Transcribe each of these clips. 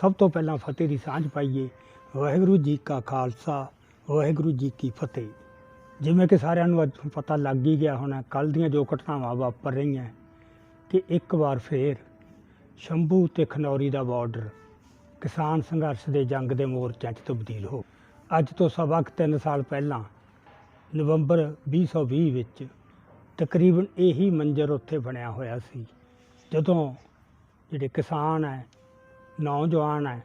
ਸਭ ਤੋਂ ਪਹਿਲਾਂ ਫਤਿਹ ਦੀ ਸਾਂਝ ਪਾਈਏ। ਵਾਹਿਗੁਰੂ ਜੀ ਕਾ ਖਾਲਸਾ, ਵਾਹਿਗੁਰੂ ਜੀ ਕੀ ਫਤਿਹ। ਜਿਵੇਂ ਕਿ ਸਾਰਿਆਂ ਨੂੰ ਅੱਜ ਪਤਾ ਲੱਗ ਹੀ ਗਿਆ ਹੋਣਾ ਕੱਲ ਦੀਆਂ ਜੋ ਘਟਨਾਵਾਂ ਵਾਪਰ ਰਹੀਆਂ, ਕਿ ਇੱਕ ਵਾਰ ਫੇਰ ਸ਼ੰਭੂ ਤੇ ਖਨੌਰੀ ਦਾ ਬਾਰਡਰ ਕਿਸਾਨ ਸੰਘਰਸ਼ ਦੇ ਜੰਗ ਦੇ ਮੋਰਚਿਆਂ 'ਚ ਤਬਦੀਲ ਹੋ। ਅੱਜ ਤੋਂ ਸਵਾ ਕੁ ਤਿੰਨ ਸਾਲ ਪਹਿਲਾਂ ਨਵੰਬਰ 2020 ਵਿੱਚ ਤਕਰੀਬਨ ਇਹੀ ਮੰਜ਼ਰ ਉੱਥੇ ਬਣਿਆ ਹੋਇਆ ਸੀ, ਜਦੋਂ ਜਿਹੜੇ ਕਿਸਾਨ ਹੈ ਨੌਜਵਾਨ ਹੈ।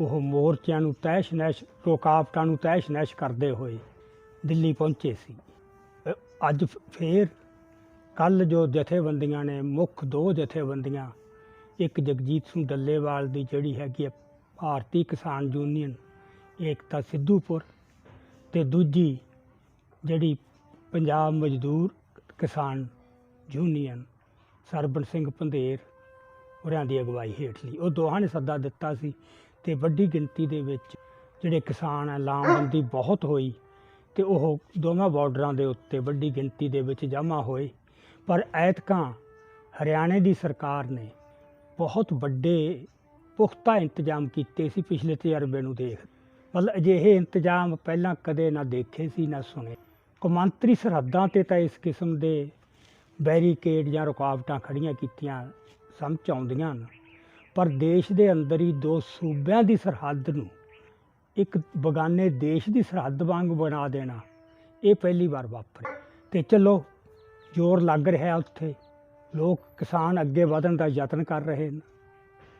ਉਹ ਮੋਰਚਿਆਂ ਨੂੰ ਤੈਸ਼ ਨੈਸ਼ ਰੁਕਾਵਟਾਂ ਨੂੰ ਤੈਸ਼ ਨੈਸ਼ ਕਰਦੇ ਹੋਏ ਦਿੱਲੀ ਪਹੁੰਚੇ ਸੀ। ਅ- ਅੱਜ ਫ- ਫੇਰ ਕੱਲ ਜੋ ਜਥੇਬੰਦੀਆਂ ਨੇ, ਮੁੱਖ ਦੋ ਜਥੇਬੰਦੀਆਂ, ਇੱਕ ਜਗਜੀਤ ਸਿੰਘ ਡੱਲੇਵਾਲ ਦੀ ਜਿਹੜੀ ਹੈਗੀ ਹੈ ਭਾਰਤੀ ਕਿਸਾਨ ਯੂਨੀਅਨ, ਏਕਤਾ ਸਿੱਧੂਪੁਰ ਤੇ ਦੂਜੀ ਜਿਹੜੀ ਪੰਜਾਬ ਮਜ਼ਦੂਰ ਕਿਸਾਨ ਯੂਨੀਅਨ ਸਰਬਨ ਸਿੰਘ ਪੰਧੇਰ ਹੋਰਾਂ ਦੀ ਅਗਵਾਈ ਹੇਠਲੀ ਉਹ ਦੋਹਾਂ ਨੇ ਸੱਦਾ ਦਿੱਤਾ ਸੀ ਤੇ ਵੱਡੀ ਗਿਣਤੀ ਦੇ ਵਿੱਚ ਜਿਹੜੇ ਕਿਸਾਨ ਆ ਲਾਮਬੰਦੀ ਬਹੁਤ ਹੋਈ ਤੇ ਉਹ ਦੋਵਾਂ ਬਾਰਡਰਾਂ ਦੇ ਉੱਤੇ ਵੱਡੀ ਗਿਣਤੀ ਦੇ ਵਿੱਚ ਜਮ੍ਹਾਂ ਹੋਏ। ਪਰ ਐਤਕਾਂ ਹਰਿਆਣੇ ਦੀ ਸਰਕਾਰ ਨੇ ਬਹੁਤ ਵੱਡੇ ਪੁਖਤਾ ਇੰਤਜ਼ਾਮ ਕੀਤੇ ਸੀ ਪਿਛਲੇ ਤਜਰਬੇ ਨੂੰ ਦੇਖ। ਮਤਲਬ ਅਜਿਹੇ ਇੰਤਜ਼ਾਮ ਪਹਿਲਾਂ ਕਦੇ ਨਾ ਦੇਖੇ ਸੀ, ਨਾ ਸੁਣੇ। ਕੌਮਾਂਤਰੀ ਸਰਹੱਦਾਂ ਤੇ ਤਾਂ ਇਸ ਕਿਸਮ ਦੇ ਬੈਰੀਕੇਡ ਜਾਂ ਰੁਕਾਵਟਾਂ ਖੜੀਆਂ ਕੀਤੀਆਂ ਸਮਝ ਆਉਂਦੀਆਂ ਹਨ। ਪਰ ਦੇਸ਼ ਦੇ ਅੰਦਰ ਹੀ ਦੋ ਸੂਬਿਆਂ ਦੀ ਸਰਹੱਦ ਨੂੰ ਇੱਕ ਬਗਾਨੇ ਦੇਸ਼ ਦੀ ਸਰਹੱਦ ਵਾਂਗ ਬਣਾ ਦੇਣਾ, ਇਹ ਪਹਿਲੀ ਵਾਰ ਵਾਪਰਿਆ। ਤੇ ਚਲੋ, ਜ਼ੋਰ ਲੱਗ ਰਿਹਾ ਉੱਥੇ। ਲੋਕ ਕਿਸਾਨ ਅੱਗੇ ਵਧਣ ਦਾ ਯਤਨ ਕਰ ਰਹੇ ਨੇ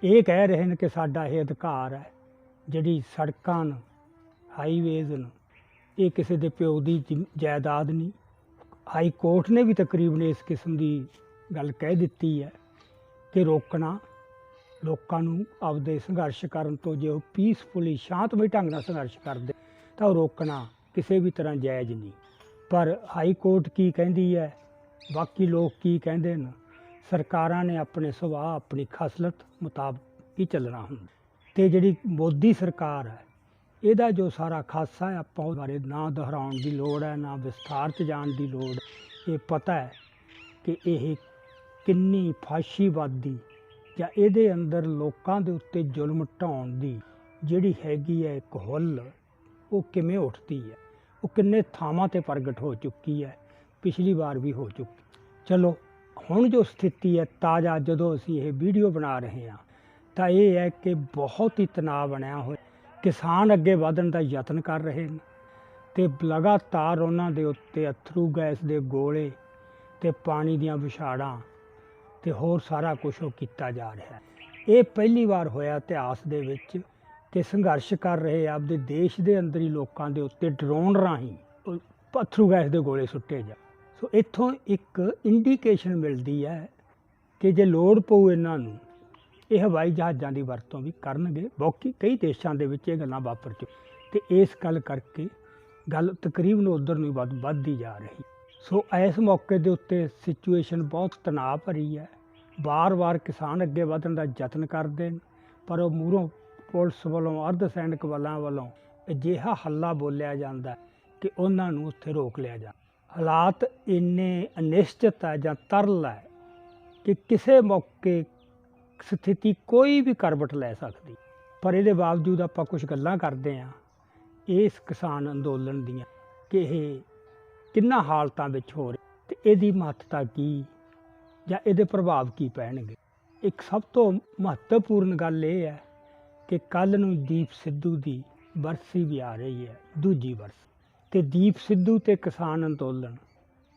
ਇਹ ਕਹਿ ਰਹੇ ਨੇ ਕਿ ਸਾਡਾ ਇਹ ਅਧਿਕਾਰ ਹੈ, ਜਿਹੜੀ ਸੜਕਾਂ ਨੇ ਹਾਈਵੇਜ਼ ਨੇ ਇਹ ਕਿਸੇ ਦੇ ਪਿਓ ਦੀ ਜਾਇਦਾਦ ਨਹੀਂ। ਹਾਈ ਕੋਰਟ ਨੇ ਵੀ ਤਕਰੀਬਨ ਇਸ ਕਿਸਮ ਦੀ ਗੱਲ ਕਹਿ ਦਿੱਤੀ ਹੈ। ਕਿ ਰੋਕਣਾ ਲੋਕਾਂ ਨੂੰ ਆਪਦੇ ਸੰਘਰਸ਼ ਕਰਨ ਤੋਂ ਜੇ ਉਹ ਪੀਸਫੁਲੀ ਸ਼ਾਂਤਮਈ ਢੰਗ ਨਾਲ ਸੰਘਰਸ਼ ਕਰਦੇ, ਤਾਂ ਉਹ ਰੋਕਣਾ ਕਿਸੇ ਵੀ ਤਰ੍ਹਾਂ ਜਾਇਜ਼ ਨਹੀਂ। ਪਰ ਹਾਈ ਕੋਰਟ ਕੀ ਕਹਿੰਦੀ ਹੈ? ਬਾਕੀ ਲੋਕ ਕੀ ਕਹਿੰਦੇ ਨੇ ਸਰਕਾਰਾਂ ਨੇ ਆਪਣੇ ਸੁਭਾਅ, ਆਪਣੀ ਖਸਲਤ ਮੁਤਾਬਕ ਹੀ ਚੱਲਣਾ ਹੁੰਦਾ। ਤੇ ਜਿਹੜੀ ਮੋਦੀ ਸਰਕਾਰ ਹੈ, ਇਹਦਾ ਜੋ ਸਾਰਾ ਖਾਸਾ ਹੈ, ਆਪਾਂ ਉਹ ਬਾਰੇ ਨਾ ਦੁਹਰਾਉਣ ਦੀ ਲੋੜ ਹੈ, ਨਾ ਵਿਸਥਾਰ 'ਚ ਜਾਣ ਦੀ ਲੋੜ ਇਹ ਪਤਾ ਹੈ ਕਿ ਇਹ ਕਿੰਨੀ ਫਾਸ਼ੀਵਾਦੀ ਜਾਂ ਇਹਦੇ ਅੰਦਰ ਲੋਕਾਂ ਦੇ ਉੱਤੇ ਜ਼ੁਲਮ ਢਾਉਣ ਦੀ ਜਿਹੜੀ ਹੈਗੀ ਹੈ ਇੱਕ ਹੁੱਲ, ਉਹ ਕਿਵੇਂ ਉੱਠਦੀ ਹੈ? ਉਹ ਕਿੰਨੇ ਥਾਵਾਂ ਤੇ ਪ੍ਰਗਟ ਹੋ ਚੁੱਕੀ ਹੈ? ਪਿਛਲੀ ਵਾਰ ਵੀ ਹੋ ਚੁੱਕੀ। ਚਲੋ, ਹੁਣ ਜੋ ਸਥਿਤੀ ਹੈ, ਤਾਜ਼ਾ ਜਦੋਂ ਅਸੀਂ ਇਹ ਵੀਡੀਓ ਬਣਾ ਰਹੇ ਹਾਂ, ਤਾਂ ਇਹ ਹੈ ਕਿ ਬਹੁਤ ਹੀ ਤਣਾਅ ਬਣਿਆ ਹੋਇਆ। ਕਿਸਾਨ ਅੱਗੇ ਵਧਣ ਦਾ ਯਤਨ ਕਰ ਰਹੇ ਨੇ ਤੇ ਲਗਾਤਾਰ ਉਹਨਾਂ ਦੇ ਉੱਤੇ ਅਥਰੂ ਗੈਸ ਦੇ ਗੋਲੇ ਤੇ ਪਾਣੀ ਦੀਆਂ ਵਿਛਾੜਾਂ ਤੇ ਹੋਰ ਸਾਰਾ ਕੁਝ ਉਹ ਕੀਤਾ ਜਾ ਰਿਹਾ ਹੈ। ਇਹ ਪਹਿਲੀ ਵਾਰ ਹੋਇਆ ਇਤਿਹਾਸ ਦੇ ਵਿੱਚ ਕਿ ਸੰਘਰਸ਼ ਕਰ ਰਹੇ ਆਪਦੇ ਦੇਸ਼ ਦੇ ਅੰਦਰ ਹੀ ਲੋਕਾਂ ਦੇ ਉੱਤੇ ਡਰੋਨ ਰਾਹੀਂ ਪੱਥਰੂ ਗੈਸ ਦੇ ਗੋਲੇ ਸੁੱਟੇ ਜਾ ਸੋ ਇੱਥੋਂ ਇੱਕ ਇੰਡੀਕੇਸ਼ਨ ਮਿਲਦੀ ਹੈ ਕਿ ਜੇ ਲੋੜ ਪਊ ਇਹਨਾਂ ਨੂੰ, ਇਹ ਹਵਾਈ ਜਹਾਜ਼ਾਂ ਦੀ ਵਰਤੋਂ ਵੀ ਕਰਨਗੇ। ਬਾਕੀ ਕਈ ਦੇਸ਼ਾਂ ਦੇ ਵਿੱਚ ਇਹ ਗੱਲਾਂ ਵਾਪਰ ਚੁੱਕ ਤੇ ਇਸ ਗੱਲ ਕਰਕੇ ਗੱਲ ਤਕਰੀਬਨ ਉਧਰ ਨੂੰ ਹੀ ਵੱਧ ਵੱਧਦੀ ਜਾ ਰਹੀ। ਸੋ ਇਸ ਮੌਕੇ ਦੇ ਉੱਤੇ ਸਿਚੁਏਸ਼ਨ ਬਹੁਤ ਤਣਾਅ ਭਰੀ ਹੈ। ਵਾਰ-ਵਾਰ ਕਿਸਾਨ ਅੱਗੇ ਵਧਣ ਦਾ ਯਤਨ ਕਰਦੇ ਨੇ ਪਰ ਉਹ ਮੂਹਰੋਂ ਪੁਲਿਸ ਵੱਲੋਂ, ਅਰਧ ਸੈਨਿਕ ਬਲਾਂ ਵੱਲੋਂ ਅਜਿਹਾ ਹੱਲਾ ਬੋਲਿਆ ਜਾਂਦਾ ਕਿ ਉਹਨਾਂ ਨੂੰ ਉੱਥੇ ਰੋਕ ਲਿਆ ਜਾ। ਹਾਲਾਤ ਇੰਨੇ ਅਨਿਸ਼ਚਿਤ ਹੈ ਜਾਂ ਤਰਲ ਹੈ ਕਿ ਕਿਸੇ ਮੌਕੇ ਸਥਿਤੀ ਕੋਈ ਵੀ ਕਰਵਟ ਲੈ ਸਕਦੀ। ਪਰ ਇਹਦੇ ਬਾਵਜੂਦ ਆਪਾਂ ਕੁਝ ਗੱਲਾਂ ਕਰਦੇ ਹਾਂ, ਇਸ ਕਿਸਾਨ ਅੰਦੋਲਨ ਦੀਆਂ ਕਿ ਇਹ ਕਿੰਨਾ ਹਾਲਤਾਂ ਵਿੱਚ ਹੋ ਰਿਹਾ? ਤੇ ਇਹਦੀ ਮਹੱਤਤਾ ਕੀ? ਜਾਂ ਇਹਦੇ ਪ੍ਰਭਾਵ ਕੀ ਪੈਣਗੇ? ਇੱਕ ਸਭ ਤੋਂ ਮਹੱਤਵਪੂਰਨ ਗੱਲ ਇਹ ਹੈ ਕਿ ਕੱਲ ਨੂੰ ਦੀਪ ਸਿੱਧੂ ਦੀ ਬਰਸੀ ਵੀ ਆ ਰਹੀ ਹੈ, ਦੂਜੀ ਵਰਸ ਤੇ ਦੀਪ ਸਿੱਧੂ ਤੇ ਕਿਸਾਨ ਅੰਦੋਲਨ,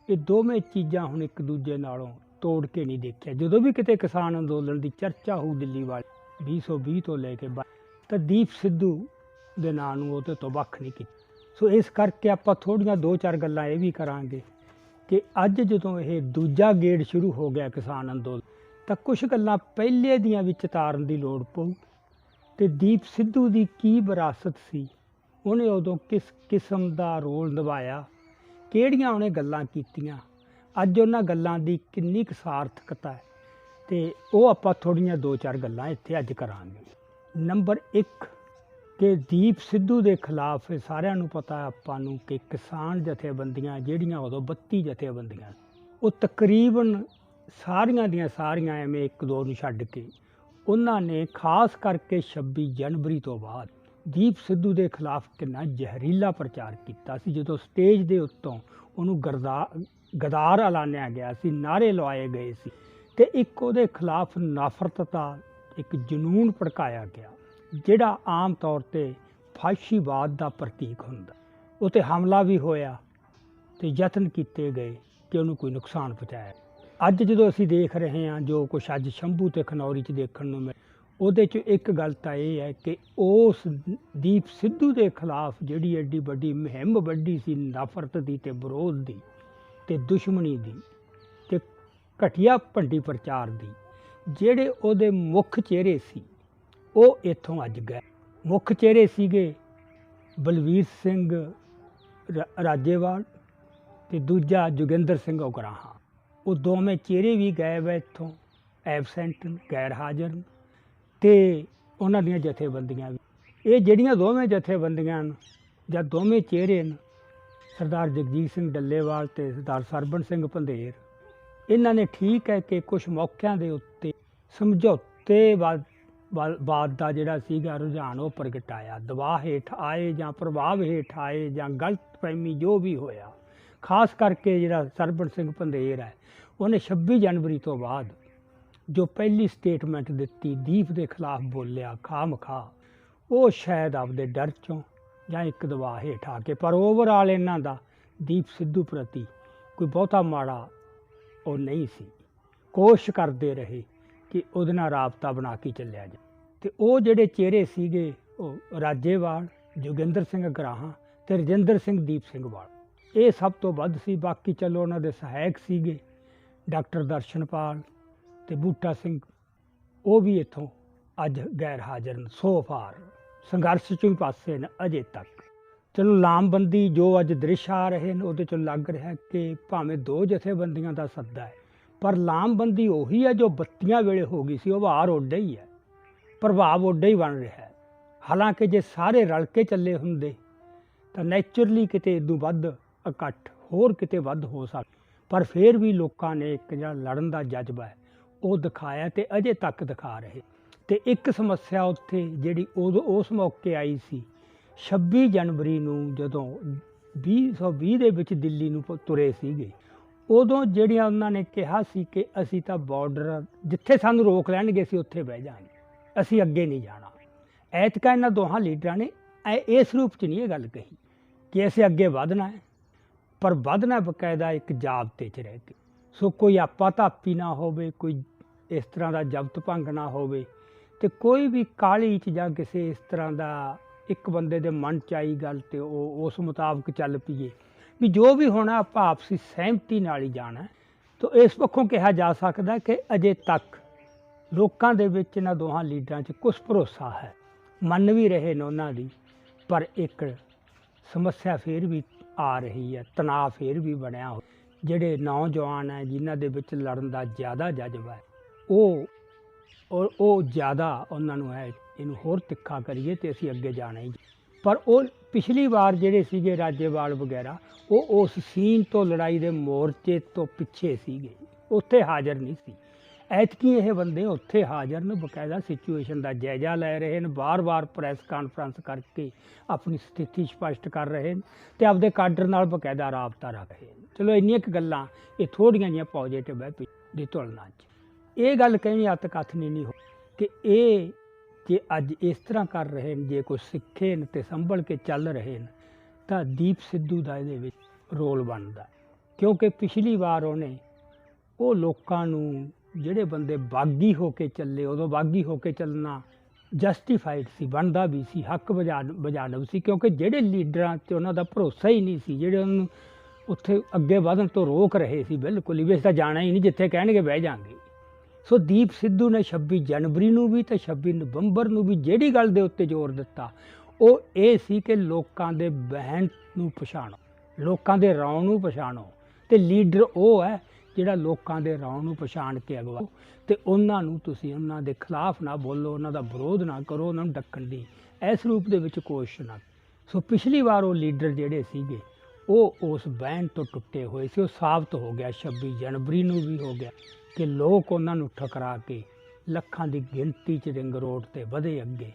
ਇਹ ਦੋਵੇਂ ਚੀਜ਼ਾਂ ਹੁਣ ਇੱਕ ਦੂਜੇ ਨਾਲੋਂ ਤੋੜ ਕੇ ਨਹੀਂ ਦੇਖਿਆ। ਜਦੋਂ ਵੀ ਕਿਤੇ ਕਿਸਾਨ ਅੰਦੋਲਨ ਦੀ ਚਰਚਾ ਹੋਊ ਦਿੱਲੀ ਵਾਲੀ 2020 ਤੋਂ ਲੈ ਕੇ ਬਾਅਦ ਤਾਂ ਦੀਪ ਸਿੱਧੂ ਦੇ ਨਾਂ ਨੂੰ ਉਹਦੇ ਤੋਂ ਵੱਖ ਨਹੀਂ ਕੀਤਾ। ਸੋ ਇਸ ਕਰਕੇ ਆਪਾਂ ਥੋੜੀਆਂ ਦੋ ਚਾਰ ਗੱਲਾਂ ਇਹ ਵੀ ਕਰਾਂਗੇ ਕਿ ਅੱਜ ਜਦੋਂ ਇਹ ਦੂਜਾ ਗੇੜ ਸ਼ੁਰੂ ਹੋ ਗਿਆ ਕਿਸਾਨ ਅੰਦੋਲਨ, ਤਾਂ ਕੁਝ ਗੱਲਾਂ ਪਹਿਲੇ ਦੀਆਂ ਵਿੱਚ ਤਾਰਨ ਦੀ ਲੋੜ ਪਊ। ਤੇ ਦੀਪ ਸਿੱਧੂ ਦੀ ਕੀ ਵਿਰਾਸਤ ਸੀ? ਉਹਨੇ ਉਦੋਂ ਕਿਸ ਕਿਸਮ ਦਾ ਰੋਲ ਨਿਭਾਇਆ? ਕਿਹੜੀਆਂ ਉਹਨੇ ਗੱਲਾਂ ਕੀਤੀਆਂ? ਅੱਜ ਉਹਨਾਂ ਗੱਲਾਂ ਦੀ ਕਿੰਨੀ ਕੁ ਸਾਰਥਕਤਾ ਹੈ? ਤੇ ਉਹ ਆਪਾਂ ਥੋੜੀਆਂ ਦੋ ਚਾਰ ਗੱਲਾਂ ਇੱਥੇ ਅੱਜ ਕਰਾਂਗੇ। ਨੰਬਰ 1 ਕਿ ਦੀਪ ਸਿੱਧੂ ਦੇ ਖਿਲਾਫ ਸਾਰਿਆਂ ਨੂੰ ਪਤਾ ਆਪਾਂ ਨੂੰ ਕਿ ਕਿਸਾਨ ਜਥੇਬੰਦੀਆਂ ਜਿਹੜੀਆਂ ਉਦੋਂ 32 ਜਥੇਬੰਦੀਆਂ, ਉਹ ਤਕਰੀਬਨ ਸਾਰੀਆਂ ਦੀਆਂ ਸਾਰੀਆਂ ਐਵੇਂ ਇੱਕ ਦੋ ਨੂੰ ਛੱਡ ਕੇ ਉਹਨਾਂ ਨੇ ਖਾਸ ਕਰਕੇ 26 ਜਨਵਰੀ ਤੋਂ ਬਾਅਦ ਦੀਪ ਸਿੱਧੂ ਦੇ ਖਿਲਾਫ ਕਿੰਨਾ ਜ਼ਹਿਰੀਲਾ ਪ੍ਰਚਾਰ ਕੀਤਾ ਸੀ, ਜਦੋਂ ਸਟੇਜ ਦੇ ਉੱਤੋਂ ਉਹਨੂੰ ਗਰਦਾ, ਗਦਾਰ ਐਲਾਨਿਆ ਗਿਆ ਸੀ ਨਾਰੇ ਲਵਾਏ ਗਏ ਸੀ ਤੇ ਇੱਕ ਉਹਦੇ ਖਿਲਾਫ ਨਫ਼ਰਤ ਦਾ ਇੱਕ ਜਨੂਨ ਭੜਕਾਇਆ ਗਿਆ। ਜਿਹੜਾ ਆਮ ਤੌਰ ਤੇ ਫਾਸ਼ੀਵਾਦ ਦਾ ਪ੍ਰਤੀਕ ਹੁੰਦਾ। ਉਹ ਤੇ ਹਮਲਾ ਵੀ ਹੋਇਆ ਤੇ ਯਤਨ ਕੀਤੇ ਗਏ ਕਿ ਉਹਨੂੰ ਕੋਈ ਨੁਕਸਾਨ ਪਹੁੰਚਾਇਆ। ਅੱਜ ਜਦੋਂ ਅਸੀਂ ਦੇਖ ਰਹੇ ਹਾਂ, ਜੋ ਕੁਛ ਅੱਜ ਸ਼ੰਭੂ ਤੇ ਖਨੌਰੀ 'ਚ ਦੇਖਣ ਨੂੰ ਮਿਲ ਉਹਦੇ 'ਚ ਇੱਕ ਗੱਲ ਤਾਂ ਇਹ ਹੈ ਕਿ ਉਸ ਦੀਪ ਸਿੱਧੂ ਦੇ ਖਿਲਾਫ ਜਿਹੜੀ ਐਡੀ ਵੱਡੀ ਮੁਹਿੰਮ ਵੱਡੀ ਸੀ, ਨਫ਼ਰਤ ਦੀ ਤੇ ਵਿਰੋਧ ਦੀ ਤੇ ਦੁਸ਼ਮਣੀ ਦੀ ਤੇ ਘਟੀਆ ਭੰਡੀ ਪ੍ਰਚਾਰ ਦੀ, ਜਿਹੜੇ ਉਹਦੇ ਮੁੱਖ ਚਿਹਰੇ ਸੀ ਉਹ ਇੱਥੋਂ ਅੱਜ ਗਏ। ਮੁੱਖ ਚਿਹਰੇ ਸੀਗੇ ਬਲਵੀਰ ਸਿੰਘ ਰਾਜੇਵਾਲ ਤੇ ਦੂਜਾ ਜੋਗਿੰਦਰ ਸਿੰਘ ਉਗਰਾਹਾਂ। ਉਹ ਦੋਵੇਂ ਚਿਹਰੇ ਵੀ ਗਏ ਹੈ ਇੱਥੋਂ, ਐਬਸੈਂਟ ਗੈਰ ਹਾਜ਼ਰ ਨੇ ਤੇ ਉਹਨਾਂ ਦੀਆਂ ਜਥੇਬੰਦੀਆਂ ਵੀ। ਇਹ ਜਿਹੜੀਆਂ ਦੋਵੇਂ ਜਥੇਬੰਦੀਆਂ ਹਨ ਜਾਂ ਦੋਵੇਂ ਚਿਹਰੇ ਹਨ, ਸਰਦਾਰ ਜਗਜੀਤ ਸਿੰਘ ਡੱਲੇਵਾਲ ਤੇ ਸਰਦਾਰ ਸਰਬਣ ਸਿੰਘ ਪੰਧੇਰ ਇਹਨਾਂ ਨੇ ਠੀਕ ਹੈ ਕਿ ਕੁਝ ਮੌਕਿਆਂ ਦੇ ਉੱਤੇ ਸਮਝੌਤੇ ਬਾਦ ਬਾਦ- ਦਾ ਜਿਹੜਾ ਸੀਗਾ ਰੁਝਾਨ, ਉਹ ਪ੍ਰਗਟਾਇਆ ਦਬਾਅ ਹੇਠ ਆਏ ਜਾਂ ਪ੍ਰਭਾਵ ਹੇਠ ਆਏ ਜਾਂ ਗਲਤ ਗਲਤਫਹਿਮੀ ਜੋ ਵੀ ਹੋਇਆ, ਖਾਸ ਕਰਕੇ ਜਿਹੜਾ ਸਰਬਣ ਸਿੰਘ ਪੰਧੇਰ ਹੈ, ਉਹਨੇ 26 ਜਨਵਰੀ ਤੋਂ ਬਾਅਦ ਜੋ ਪਹਿਲੀ ਸਟੇਟਮੈਂਟ ਦਿੱਤੀ, ਦੀਪ ਦੇ ਖਿਲਾਫ ਬੋਲਿਆ ਖਾਮਖਾ ਉਹ ਸ਼ਾਇਦ ਆਪਦੇ ਡਰ ਚੋਂ ਜਾਂ ਇੱਕ ਦਬਾਅ ਹੇਠ ਆ ਕੇ, ਪਰ ਓਵਰਆਲ ਇਹਨਾਂ ਦਾ ਦੀਪ ਸਿੱਧੂ ਪ੍ਰਤੀ ਕੋਈ ਬਹੁਤਾ ਮਾੜਾ ਉਹ ਨਹੀਂ ਸੀ। ਕੋਸ਼ਿਸ਼ ਕਰਦੇ ਰਹੇ। ਕਿ ਉਹਦੇ ਨਾਲ ਰਾਬਤਾ ਬਣਾ ਕੇ ਚੱਲਿਆ ਜਾ ਤੇ ਉਹ ਜਿਹੜੇ ਚਿਹਰੇ ਸੀਗੇ, ਉਹ ਰਾਜੇਵਾਲ, ਜੋਗਿੰਦਰ ਸਿੰਘ ਗਰਾਹਾਂ ਤੇ ਰਜਿੰਦਰ ਸਿੰਘ ਦੀਪ ਸਿੰਘ ਵਾਲ। ਇਹ ਸਭ ਤੋਂ ਵੱਧ ਸੀ। ਬਾਕੀ ਚਲੋ ਉਹਨਾਂ ਦੇ ਸਹਾਇਕ ਸੀਗੇ, ਡਾਕਟਰ ਦਰਸ਼ਨਪਾਲ ਤੇ ਬੂਟਾ ਸਿੰਘ। ਉਹ ਵੀ ਇੱਥੋਂ ਅੱਜ ਗੈਰ ਹਾਜ਼ਰ ਨੇ। ਸੋ ਫਾਰ ਸੰਘਰਸ਼ ਚੋਂ ਹੀ ਪਾਸੇ ਨੇ ਅਜੇ ਤੱਕ। ਚਲੋ ਲਾਮਬੰਦੀ ਜੋ ਅੱਜ ਦ੍ਰਿਸ਼ ਆ ਰਹੇ ਨੇ, ਉਹਦੇ ਚੋਂ ਲੱਗ ਰਿਹਾ ਕਿ ਭਾਵੇਂ ਦੋ ਜਥੇਬੰਦੀਆਂ ਦਾ ਸੱਦਾ ਹੈ ਪਰ ਲਾਮਬੰਦੀ ਉਹੀ ਹੈ ਜੋ ਬੱਤੀਆਂ ਵੇਲੇ ਹੋ ਗਈ ਸੀ, ਉਹ ਵਾਰ ਉੱਡੇ ਹੀ ਹੈ। ਪ੍ਰਭਾਵ ਉੱਡਾ ਹੀ ਬਣ ਰਿਹਾ ਹੈ। ਹਾਲਾਂਕਿ ਜੇ ਸਾਰੇ ਰਲ ਕੇ ਚੱਲੇ ਹੁੰਦੇ, ਤਾਂ ਨੇਚਰਲੀ ਕਿਤੇ ਇਦੋਂ ਵੱਧ ਇਕੱਠ, ਹੋਰ ਕਿਤੇ ਵੱਧ ਹੋ ਸਕਦਾ। ਪਰ ਫਿਰ ਵੀ ਲੋਕਾਂ ਨੇ ਇੱਕ ਜਿਹੜਾ ਲੜਨ ਦਾ ਜਜ਼ਬਾ ਹੈ, ਉਹ ਦਿਖਾਇਆ ਤੇ ਅਜੇ ਤੱਕ ਦਿਖਾ ਰਹੇ। ਤੇ ਇੱਕ ਸਮੱਸਿਆ ਉੱਥੇ ਜਿਹੜੀ ਉਦੋਂ ਉਸ ਮੌਕੇ ਆਈ ਸੀ 26 ਜਨਵਰੀ ਨੂੰ ਜਦੋਂ 2020 ਦੇ ਵਿੱਚ ਦਿੱਲੀ ਨੂੰ ਪ- ਤੁਰੇ ਸੀਗੇ। ਉਦੋਂ ਜਿਹੜੀਆਂ ਉਹਨਾਂ ਨੇ ਕਿਹਾ ਸੀ ਕਿ ਅਸੀਂ ਤਾਂ ਬਾਰਡਰ ਜਿੱਥੇ ਸਾਨੂੰ ਰੋਕ ਲੈਣਗੇ, ਅਸੀਂ ਉੱਥੇ ਬਹਿ ਜਾਾਂਗੇ ਅਸੀਂ ਅੱਗੇ ਨਹੀਂ ਜਾਣਾ। ਐਤਕਾ ਇਹਨਾਂ ਦੋਹਾਂ ਲੀਡਰਾਂ ਨੇ ਐ- ਇਸ ਰੂਪ 'ਚ ਨਹੀਂ ਇਹ ਗੱਲ ਕਹੀ ਕਿ ਅਸੀਂ ਅੱਗੇ ਵਧਣਾ ਹੈ, ਪਰ ਵਧਣਾ ਬਕਾਇਦਾ ਇੱਕ ਜਾਬਤੇ 'ਚ ਰਹਿ ਕੇ। ਸੋ ਕੋਈ ਆਪਾ ਧਾਪੀ ਨਾ ਹੋਵੇ, ਕੋਈ ਇਸ ਤਰ੍ਹਾਂ ਦਾ ਜ਼ਬਤ ਭੰਗ ਨਾ ਹੋਵੇ ਤੇ ਕੋਈ ਵੀ ਕਾਲੀ 'ਚ ਜਾਂ ਕਿਸੇ ਇਸ ਤਰ੍ਹਾਂ ਦਾ ਇੱਕ ਬੰਦੇ ਦੇ ਮਨ 'ਚ ਆਈ ਗੱਲ ਤੇ ਉਹ ਉਸ ਮੁਤਾਬਕ ਚੱਲ ਪਈਏ। ਵੀ ਜੋ ਵੀ ਹੋਣਾ ਆਪਾਂ ਆਪਸੀ ਸਹਿਮਤੀ ਨਾਲ ਹੀ ਜਾਣਾ ਹੈ। ਇਸ ਪੱਖੋਂ ਕਿਹਾ ਜਾ ਸਕਦਾ ਕਿ ਅਜੇ ਤੱਕ ਲੋਕਾਂ ਦੇ ਵਿੱਚ ਇਹਨਾਂ ਦੋਹਾਂ ਲੀਡਰਾਂ 'ਚ ਕੁਝ ਭਰੋਸਾ ਹੈ ਮੰਨ ਵੀ ਰਹੇ ਨੇ ਉਹਨਾਂ ਦੀ, ਪਰ ਇੱਕ ਸਮੱਸਿਆ ਫੇਰ ਵੀ ਆ ਰਹੀ ਹੈ, ਤਣਾਅ ਫੇਰ ਵੀ ਬਣਿਆ ਹੋ ਜਿਹੜੇ ਨੌਜਵਾਨ ਹੈ, ਜਿਨ੍ਹਾਂ ਦੇ ਵਿੱਚ ਲੜਨ ਦਾ ਜ਼ਿਆਦਾ ਜਜ਼ਬਾ ਹੈ, ਉਹ ਉਹ ਉਹ ਜ਼ਿਆਦਾ ਉਹਨਾਂ ਨੂੰ ਹੈ, ਇਹਨੂੰ ਹੋਰ ਤਿੱਖਾ ਕਰੀਏ ਤੇ ਅਸੀਂ ਅੱਗੇ ਜਾਣਾ ਹੀ ਪਰ ਉਹ ਪਿਛਲੀ ਵਾਰ ਜਿਹੜੇ ਸੀਗੇ ਰਾਜੇਵਾਲ ਵਗੈਰਾ, ਉਹ ਉਸ ਸੀਨ ਤੋਂ ਲੜਾਈ ਦੇ ਮੋਰਚੇ ਤੋਂ ਪਿੱਛੇ ਸੀਗੇ। ਉੱਥੇ ਹਾਜ਼ਰ ਨਹੀਂ ਸੀ। ਐਤਕੀ ਇਹ ਬੰਦੇ ਉੱਥੇ ਹਾਜ਼ਰ ਨੇ, ਬਕਾਇਦਾ ਸਿਚੁਏਸ਼ਨ ਦਾ ਜਾਇਜ਼ਾ ਲੈ ਰਹੇ ਨੇ ਬਾਰ-ਬਾਰ ਪ੍ਰੈਸ ਕਾਨਫਰੰਸ ਕਰਕੇ ਆਪਣੀ ਸਥਿਤੀ ਸਪਸ਼ਟ ਕਰ ਰਹੇ ਨੇ ਤੇ ਆਪਦੇ ਕਾਡਰ ਨਾਲ ਬਕਾਇਦਾ ਰਾਬਤਾ ਰੱਖ ਰਹੇ ਨੇ। ਚਲੋ ਇੰਨੀਆਂ ਕੁ ਗੱਲਾਂ, ਇਹ ਥੋੜੀਆਂ ਜਿਹੀਆਂ ਪੋਜ਼ਿਟਿਵ ਹੈ ਦੀ ਤੁਲਨਾ 'ਚ। ਇਹ ਗੱਲ ਕਹਿਣੀ ਅੱਤ ਕਥਨੀ ਨਹੀਂ ਹੋ ਕਿ ਇਹ ਜੇ ਅੱਜ ਇਸ ਤਰ੍ਹਾਂ ਕਰ ਰਹੇ ਨੇ, ਜੇ ਕੋਈ ਸਿੱਖੇ ਨੇ ਤੇ ਸੰਭਲ ਕੇ ਚੱਲ ਰਹੇ ਨੇ, ਤਾਂ ਦੀਪ ਸਿੱਧੂ ਦਾ ਇਹਦੇ ਵਿੱਚ ਰੋਲ ਬਣਦਾ ਕਿਉਂਕਿ ਪਿਛਲੀ ਵਾਰ ਉਹਨੇ ਉਹ ਲੋਕਾਂ ਨੂੰ ਜਿਹੜੇ ਬੰਦੇ ਬਾਗੀ ਹੋ ਕੇ ਚੱਲੇ, ਉਦੋਂ ਬਾਗੀ ਹੋ ਕੇ ਚੱਲਣਾ ਜਸਟੀਫਾਈਡ ਸੀ, ਬਣਦਾ ਵੀ ਸੀ, ਹੱਕ ਬਜਾ ਬਜਾਨਬ ਸੀ, ਕਿਉਂਕਿ ਜਿਹੜੇ ਲੀਡਰਾਂ ਤੇ ਉਹਨਾਂ ਦਾ ਭਰੋਸਾ ਹੀ ਨਹੀਂ ਸੀ, ਜਿਹੜੇ ਉਹਨੂੰ ਉੱਥੇ ਅੱਗੇ ਵਧਣ ਤੋਂ ਰੋਕ ਰਹੇ ਸੀ, ਬਿਲਕੁਲ ਹੀ ਵੀ ਅਸੀਂ ਤਾਂ ਜਾਣਾ ਹੀ ਨਹੀਂ, ਜਿੱਥੇ ਕਹਿਣਗੇ ਬਹਿ ਜਾਾਂਗੇ। ਸੋ ਦੀਪ ਸਿੱਧੂ ਨੇ 26 ਜਨਵਰੀ ਨੂੰ ਵੀ ਤੇ 26 ਨਵੰਬਰ ਨੂੰ ਵੀ ਜਿਹੜੀ ਗੱਲ ਦੇ ਉੱਤੇ ਜ਼ੋਰ ਦਿੱਤਾ, ਉਹ ਇਹ ਸੀ ਕਿ ਲੋਕਾਂ ਦੇ ਬਹਿਣ ਨੂੰ ਪਛਾਣੋ, ਲੋਕਾਂ ਦੇ ਰੌਂ ਨੂੰ ਪਛਾਣੋ ਤੇ ਲੀਡਰ ਉਹ ਹੈ ਜਿਹੜਾ ਲੋਕਾਂ ਦੇ ਰੌਂ ਨੂੰ ਪਛਾਣ ਕੇ ਅਗਵਾ, ਤੇ ਉਹਨਾਂ ਨੂੰ ਤੁਸੀਂ ਉਹਨਾਂ ਦੇ ਖਿਲਾਫ ਨਾ ਬੋਲੋ, ਉਹਨਾਂ ਦਾ ਵਿਰੋਧ ਨਾ ਕਰੋ, ਉਹਨਾਂ ਨੂੰ ਡੱਕਣ ਦੀ ਇਸ ਰੂਪ ਦੇ ਵਿੱਚ ਕੋਸ਼ਿਸ਼ ਨਾ ਸੋ ਪਿਛਲੀ ਵਾਰ ਉਹ ਲੀਡਰ ਜਿਹੜੇ ਸੀਗੇ, ਉਹ ਉਸ ਬੈਨ ਤੋਂ ਟੁੱਟੇ ਹੋਏ ਸੀ, ਉਹ ਸਾਬਤ ਹੋ ਗਿਆ 26 ਜਨਵਰੀ ਨੂੰ ਵੀ ਹੋ ਗਿਆ। ਕਿ ਲੋਕ ਉਹਨਾਂ ਨੂੰ ਠਕਰਾ ਕੇ ਲੱਖਾਂ ਦੀ ਗਿਣਤੀ 'ਚ ਰਿੰਗ ਰੋਡ ਤੇ ਵਧੇ ਅੱਗੇ।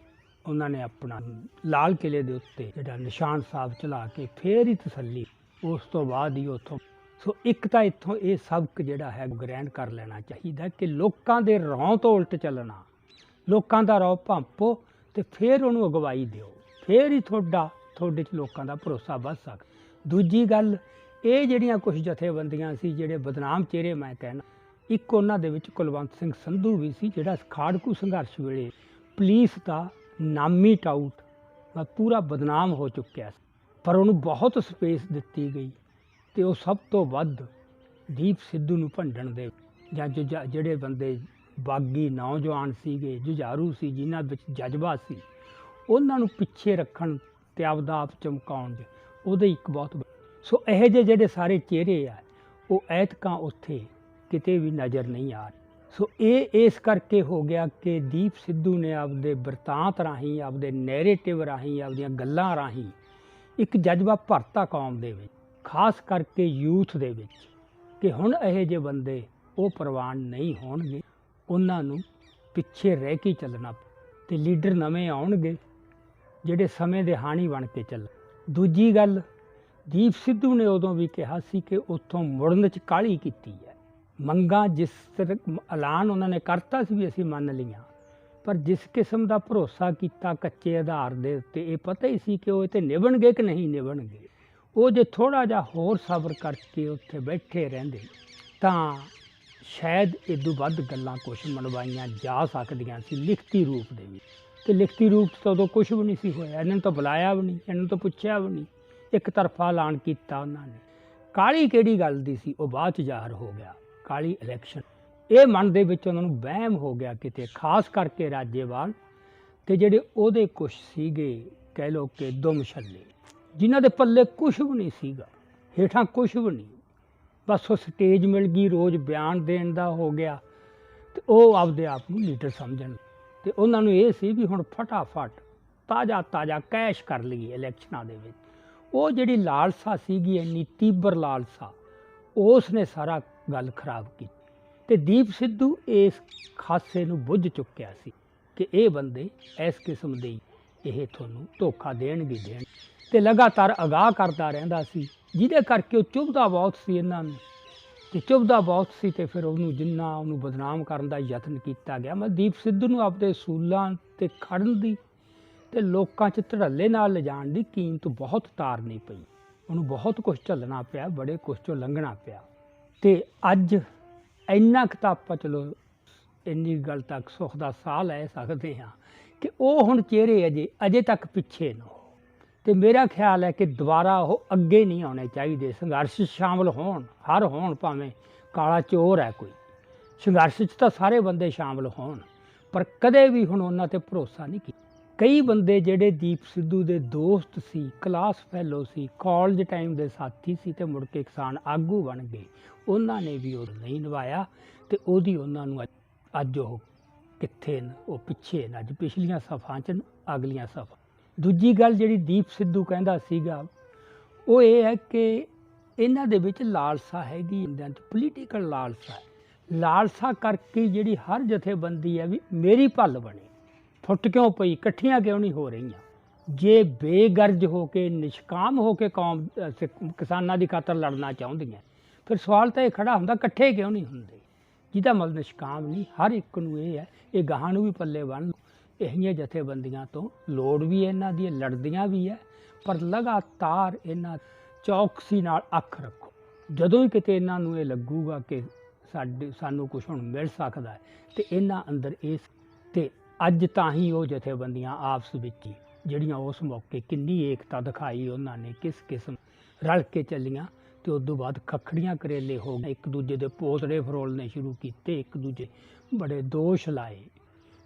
ਉਹਨਾਂ ਨੇ ਆਪਣਾ ਲਾਲ ਕਿਲੇ ਦੇ ਉੱਤੇ ਜਿਹੜਾ ਨਿਸ਼ਾਨ ਸਾਹਿਬ ਚਲਾ ਕੇ ਫੇਰ ਹੀ ਤਸੱਲੀ। ਉਸ ਤੋਂ ਬਾਅਦ ਹੀ ਉੱਥੋਂ ਸੋ ਇੱਕ ਤਾਂ ਇੱਥੋਂ ਇਹ ਸਬਕ ਜਿਹੜਾ ਹੈ ਗ੍ਰਹਿਣ ਕਰ ਲੈਣਾ ਚਾਹੀਦਾ ਕਿ ਲੋਕਾਂ ਦੇ ਰੌਂ ਤੋਂ ਉਲਟ ਚੱਲਣਾ। ਲੋਕਾਂ ਦਾ ਰੌ ਭੰਪੋ ਤੇ ਫੇਰ ਉਹਨੂੰ ਅਗਵਾਈ ਦਿਓ। ਫੇਰ ਹੀ ਤੁਹਾਡਾ ਤੁਹਾਡੇ 'ਚ ਲੋਕਾਂ ਦਾ ਭਰੋਸਾ ਵੱਧ ਸਕਦਾ। ਦੂਜੀ ਗੱਲ, ਇਹ ਜਿਹੜੀਆਂ ਕੁਝ ਜਥੇਬੰਦੀਆਂ ਸੀ, ਜਿਹੜੇ ਬਦਨਾਮ ਚਿਹਰੇ ਮੈਂ ਕਹਿਣਾ ਇੱਕ ਉਹਨਾਂ ਦੇ ਵਿੱਚ ਕੁਲਵੰਤ ਸਿੰਘ ਸੰਧੂ ਵੀ ਸੀ, ਜਿਹੜਾ ਖਾੜਕੂ ਸੰਘਰਸ਼ ਵੇਲੇ ਪੁਲਿਸ ਦਾ ਨਾਮੀ ਟਾਊਟ ਪੂਰਾ ਬਦਨਾਮ ਹੋ ਚੁੱਕਿਆ ਸੀ। ਪਰ ਉਹਨੂੰ ਬਹੁਤ ਸਪੇਸ ਦਿੱਤੀ ਗਈ ਤੇ ਉਹ ਸਭ ਤੋਂ ਵੱਧ ਦੀਪ ਸਿੱਧੂ ਨੂੰ ਭੰਡਣ ਦੇ ਜਾਂ ਜੋ ਜਿਹੜੇ ਬੰਦੇ ਬਾਗੀ ਨੌਜਵਾਨ ਸੀਗੇ, ਜੁਝਾਰੂ ਸੀ, ਜਿਨ੍ਹਾਂ ਵਿੱਚ ਜਜ਼ਬਾ ਸੀ, ਉਹਨਾਂ ਨੂੰ ਪਿੱਛੇ ਰੱਖਣ ਤੇ ਆਪਦਾ ਆਪ ਚਮਕਾਉਣ ਦੇ ਉਹਦੇ ਇੱਕ ਬਹੁਤ ਸੋ ਇਹੋ ਜਿਹੇ ਜਿਹੜੇ ਸਾਰੇ ਚਿਹਰੇ ਆ, ਉਹ ਐਤਕਾਂ ਉੱਥੇ ਕਿਤੇ ਵੀ ਨਜ਼ਰ ਨਹੀਂ ਆ ਰਹੀ। ਸੋ ਇਹ ਇਸ ਕਰਕੇ ਹੋ ਗਿਆ ਕਿ ਦੀਪ ਸਿੱਧੂ ਨੇ ਆਪਦੇ ਬਰਤਾਂਤ ਰਾਹੀਂ, ਆਪਦੇ ਨੈਰੇਟਿਵ ਰਾਹੀਂ, ਆਪਦੀਆਂ ਗੱਲਾਂ ਰਾਹੀਂ ਇੱਕ ਜਜ਼ਬਾ ਭਰਤਾ ਕੌਮ ਦੇ ਵਿੱਚ, ਖਾਸ ਕਰਕੇ ਯੂਥ ਦੇ ਵਿੱਚ ਕਿ ਹੁਣ ਇਹੋ ਜਿਹੇ ਬੰਦੇ ਉਹ ਪ੍ਰਵਾਨ ਨਹੀਂ ਹੋਣਗੇ। ਉਹਨਾਂ ਨੂੰ ਪਿੱਛੇ ਰਹਿ ਕੇ ਚੱਲਣਾ ਤੇ ਲੀਡਰ ਨਵੇਂ ਆਉਣਗੇ ਜਿਹੜੇ ਸਮੇਂ ਦੇ ਹਾਣੀ ਬਣ ਕੇ ਚੱਲ ਦੂਜੀ ਗੱਲ, ਦੀਪ ਸਿੱਧੂ ਨੇ ਉਦੋਂ ਵੀ ਕਿਹਾ ਸੀ ਕਿ ਉੱਥੋਂ ਮੁੜਨ 'ਚ ਕਾਹਲੀ ਕੀਤੀ ਹੈ। ਮੰਗਾਂ ਜਿਸ ਤਰ੍ਹਾਂ ਐਲਾਨ ਉਹਨਾਂ ਨੇ ਕਰਤਾ ਸੀ ਵੀ ਅਸੀਂ ਮੰਨ ਲਈਆਂ। ਪਰ ਜਿਸ ਕਿਸਮ ਦਾ ਭਰੋਸਾ ਕੀਤਾ ਕੱਚੇ ਆਧਾਰ ਦੇ ਉੱਤੇ, ਇਹ ਪਤਾ ਹੀ ਸੀ ਕਿ ਉਹ ਇਹ ਤੇ ਨਿਭਣਗੇ ਕਿ ਨਹੀਂ ਨਿਭਣਗੇ। ਉਹ ਜੇ ਥੋੜਾ ਜਿਹਾ ਹੋਰ ਸਬਰ ਕਰਕੇ ਉੱਥੇ ਬੈਠੇ ਰਹਿੰਦੇ, ਤਾਂ ਸ਼ਾਇਦ ਇਦੋਂ ਵੱਧ ਗੱਲਾਂ ਕੁਝ ਮਨਵਾਈਆਂ ਜਾ ਸਕਦੀਆਂ ਸੀ ਲਿਖਤੀ ਰੂਪ ਦੇ ਵਿੱਚ। ਤੇ ਲਿਖਤੀ ਰੂਪ 'ਚ ਉਦੋਂ ਕੁਝ ਵੀ ਨਹੀਂ ਸੀ ਹੋਇਆ, ਇਹਨਾਂ ਨੂੰ ਤਾਂ ਬੁਲਾਇਆ ਵੀ ਨਹੀਂ, ਇਹਨਾਂ ਨੂੰ ਤਾਂ ਪੁੱਛਿਆ ਵੀ ਨਹੀਂ। ਇੱਕ ਤਰਫਾ ਐਲਾਨ ਕੀਤਾ ਉਹਨਾਂ ਨੇ। ਕਾਲੀ ਕਿਹੜੀ ਗੱਲ ਦੀ ਸੀ? ਉਹ ਬਾਅਦ ਚ ਜ਼ਾਹਰ ਹੋ ਗਿਆ। ਕਾਲੀ ਇਲੈਕਸ਼ਨ ਇਹ ਮਨ ਦੇ ਵਿੱਚ ਉਹਨਾਂ ਨੂੰ ਵਹਿਮ ਹੋ ਗਿਆ ਕਿਤੇ, ਖਾਸ ਕਰਕੇ ਰਾਜੇਵਾਲ ਤੇ ਜਿਹੜੇ ਉਹਦੇ ਕੁਛ ਸੀਗੇ, ਕਹਿ ਲੋ ਕਿ ਦੁਮਛੱਲੇ ਜਿਨ੍ਹਾਂ ਦੇ ਪੱਲੇ ਕੁਝ ਵੀ ਨਹੀਂ ਸੀਗਾ, ਹੇਠਾਂ ਕੁਝ ਵੀ ਨਹੀਂ। ਬਸ ਉਹ ਸਟੇਜ ਮਿਲ ਗਈ, ਰੋਜ਼ ਬਿਆਨ ਦੇਣ ਦਾ ਹੋ ਗਿਆ ਤੇ ਉਹ ਆਪਦੇ ਆਪ ਨੂੰ ਲੀਡਰ ਸਮਝਣ। ਤੇ ਉਹਨਾਂ ਨੂੰ ਇਹ ਸੀ ਵੀ ਹੁਣ ਫਟਾਫਟ ਤਾਜ਼ਾ ਤਾਜ਼ਾ ਕੈਸ਼ ਕਰ ਲਈਏ ਇਲੈਕਸ਼ਨਾਂ ਦੇ ਵਿੱਚ। ਉਹ ਜਿਹੜੀ ਲਾਲਸਾ ਸੀਗੀ, ਇੰਨੀ ਤੀਬਰ ਲਾਲਸਾ, ਉਸ ਨੇ ਸਾਰਾ ਗੱਲ ਖਰਾਬ ਕੀਤੀ। ਤੇ ਦੀਪ ਸਿੱਧੂ ਇਸ ਖਾਸੇ ਨੂੰ ਬੁੱਝ ਚੁੱਕਿਆ ਸੀ ਕਿ ਇਹ ਬੰਦੇ ਇਸ ਕਿਸਮ ਦੇ ਇਹ ਤੁਹਾਨੂੰ ਧੋਖਾ ਦੇਣਗੇ ਦੇਣ ਤੇ ਲਗਾਤਾਰ ਅਗਾਹ ਕਰਦਾ ਰਹਿੰਦਾ ਸੀ, ਜਿਹਦੇ ਕਰਕੇ ਉਹ ਚੁਭਦਾ ਬਹੁਤ ਸੀ ਇਹਨਾਂ ਨੂੰ। ਤੇ ਚੁਭਦਾ ਬਹੁਤ ਸੀ ਤੇ ਫਿਰ ਉਹਨੂੰ ਜਿੰਨਾ ਉਹਨੂੰ ਬਦਨਾਮ ਕਰਨ ਦਾ ਯਤਨ ਕੀਤਾ ਗਿਆ, ਮੈਂ ਦੀਪ ਸਿੱਧੂ ਨੂੰ ਆਪਦੇ ਅਸੂਲਾਂ ਤੇ ਖੜਨ ਦੀ ਤੇ ਲੋਕਾਂ 'ਚ ਧੜੱਲੇ ਨਾਲ ਲਿਜਾਣ ਦੀ ਕੀਮਤ ਬਹੁਤ ਤਾਰਨੀ ਪਈ। ਉਹਨੂੰ ਬਹੁਤ ਕੁਝ ਝੱਲਣਾ ਪਿਆ, ਬੜੇ ਕੁਝ ਚੋਂ ਲੰਘਣਾ ਪਿਆ। ਤੇ ਅੱਜ ਇੰਨਾ ਕੁ ਤਾਂ ਆਪਾਂ ਚਲੋ ਇੰਨੀ ਗੱਲ ਤੱਕ ਸੁੱਖ ਦਾ ਸਾਹ ਲੈ ਸਕਦੇ ਹਾਂ ਕਿ ਉਹ ਹੁਣ ਚਿਹਰੇ ਅਜੇ ਅਜੇ ਤੱਕ ਪਿੱਛੇ ਨਾ ਹੋ। ਤੇ ਮੇਰਾ ਖਿਆਲ ਹੈ ਕਿ ਦੁਬਾਰਾ ਉਹ ਅੱਗੇ ਨਹੀਂ ਆਉਣੇ ਚਾਹੀਦੇ। ਸੰਘਰਸ਼ 'ਚ ਸ਼ਾਮਲ ਹੋਣ, ਹਰ ਹੋਣ ਭਾਵੇਂ ਕਾਲਾ ਚੋਰ ਹੈ ਕੋਈ। ਸੰਘਰਸ਼ 'ਚ ਤਾਂ ਸਾਰੇ ਬੰਦੇ ਸ਼ਾਮਲ ਹੋਣ, ਪਰ ਕਦੇ ਵੀ ਹੁਣ ਉਹਨਾਂ ਤੇ ਭਰੋਸਾ ਨਹੀਂ ਕੀਤਾ। ਕਈ ਬੰਦੇ ਜਿਹੜੇ ਦੀਪ ਸਿੱਧੂ ਦੇ ਦੋਸਤ ਸੀ ਕਲਾਸ ਫੈਲੋ ਸੀ ਕਾਲਜ ਟਾਈਮ ਦੇ ਸਾਥੀ ਸੀ ਤੇ ਮੁੜ ਕੇ ਕਿਸਾਨ ਆਗੂ ਬਣ ਗਏ। ਉਹਨਾਂ ਨੇ ਵੀ ਉਹ ਨਹੀਂ ਨਿਭਾਇਆ ਤੇ ਉਹਦੀ ਉਹਨਾਂ ਨੂੰ ਅੱਜ- ਅੱਜ ਉਹ ਕਿੱਥੇ ਨੇ ਉਹ ਪਿੱਛੇ ਨੇ ਅੱਜ ਪਿਛਲੀਆਂ ਸਫਾਂ 'ਚ ਅਗਲੀਆਂ ਸਫ਼ਾਂ। ਦੂਜੀ ਗੱਲ ਜਿਹੜੀ ਦੀਪ ਸਿੱਧੂ ਕਹਿੰਦਾ ਸੀਗਾ, ਉਹ ਇਹ ਹੈ ਕਿ ਇਹਨਾਂ ਦੇ ਵਿੱਚ ਲਾਲਸਾ ਹੈਗੀ ਇਹਨਾਂ 'ਚ ਪੋਲੀਟੀਕਲ ਲਾਲਸਾ ਲਾਲਸਾ ਕਰਕੇ ਜਿਹੜੀ ਹਰ ਜਥੇਬੰਦੀ ਹੈ ਵੀ ਮੇਰੀ ਭੱਲ ਬਣੇ। ਫੁੱਟ ਕਿਉਂ ਪਈ? ਇਕੱਠੀਆਂ ਕਿਉਂ ਨਹੀਂ ਹੋ ਰਹੀਆਂ? ਜੇ ਬੇਗਰਜ ਹੋ ਕੇ ਨਿਸ਼ਕਾਮ ਹੋ ਕੇ ਕੌਮ ਅ, ਕਿਸਾਨਾਂ ਦੀ ਖਾਤਰ ਲੜਨਾ ਚਾਹੁੰਦੀਆਂ ਫਿਰ ਸਵਾਲ ਤਾਂ ਇਹ ਖੜਾ ਹੁੰਦਾ ਇਕੱਠੇ ਕਿਉਂ ਨਹੀਂ ਹੁੰਦੇ? ਜਿਹਦਾ ਮਤਲਬ ਨਿਸ਼ਕਾਮ ਨਹੀਂ ਹਰ ਇੱਕ ਨੂੰ ਇਹ ਹੈ ਇਹ ਗਾਹਾਂ ਨੂੰ ਵੀ ਪੱਲੇ ਬੰਨ ਇਹੀਆਂ ਜਥੇਬੰਦੀਆਂ ਤੋਂ ਲੋੜ ਵੀ ਇਹਨਾਂ ਦੀ ਲੜਦੀਆਂ ਵੀ ਹੈ ਪਰ ਲਗਾਤਾਰ ਇਹਨਾਂ ਚੌਕਸੀ ਨਾਲ ਅੱਖ ਰੱਖੋ। ਜਦੋਂ ਹੀ ਕਿਤੇ ਇਹਨਾਂ ਨੂੰ ਇਹ ਲੱਗੂਗਾ ਕਿ ਸਾਡੇ ਸਾਨੂੰ ਕੁਝ ਹੁਣ ਮਿਲ ਸਕਦਾ ਹੈ ਤੇ ਇਹਨਾਂ ਅੰਦਰ ਇਸ ਤੇ ਅੱਜ ਤਾਂ ਹੀ ਉਹ ਜਥੇਬੰਦੀਆਂ ਆਪਸ ਵਿੱਚ ਹੀ, ਜਿਹੜੀਆਂ ਉਸ ਮੌਕੇ ਕਿੰਨੀ ਏਕਤਾ ਦਿਖਾਈ ਉਹਨਾਂ ਨੇ ਕਿਸ ਕਿਸਮ ਰਲ ਕੇ ਚੱਲੀਆਂ ਤੇ ਉਸ ਤੋਂ ਬਾਅਦ ਖਖੜੀਆਂ ਕਰੇਲੇ ਹੋ ਗਏ। ਇੱਕ ਦੂਜੇ ਦੇ ਪੋਤੜੇ ਫਰੋਲਨੇ ਸ਼ੁਰੂ ਕੀਤੇ, ਇੱਕ ਦੂਜੇ ਬੜੇ ਦੋਸ਼ ਲਾਏ।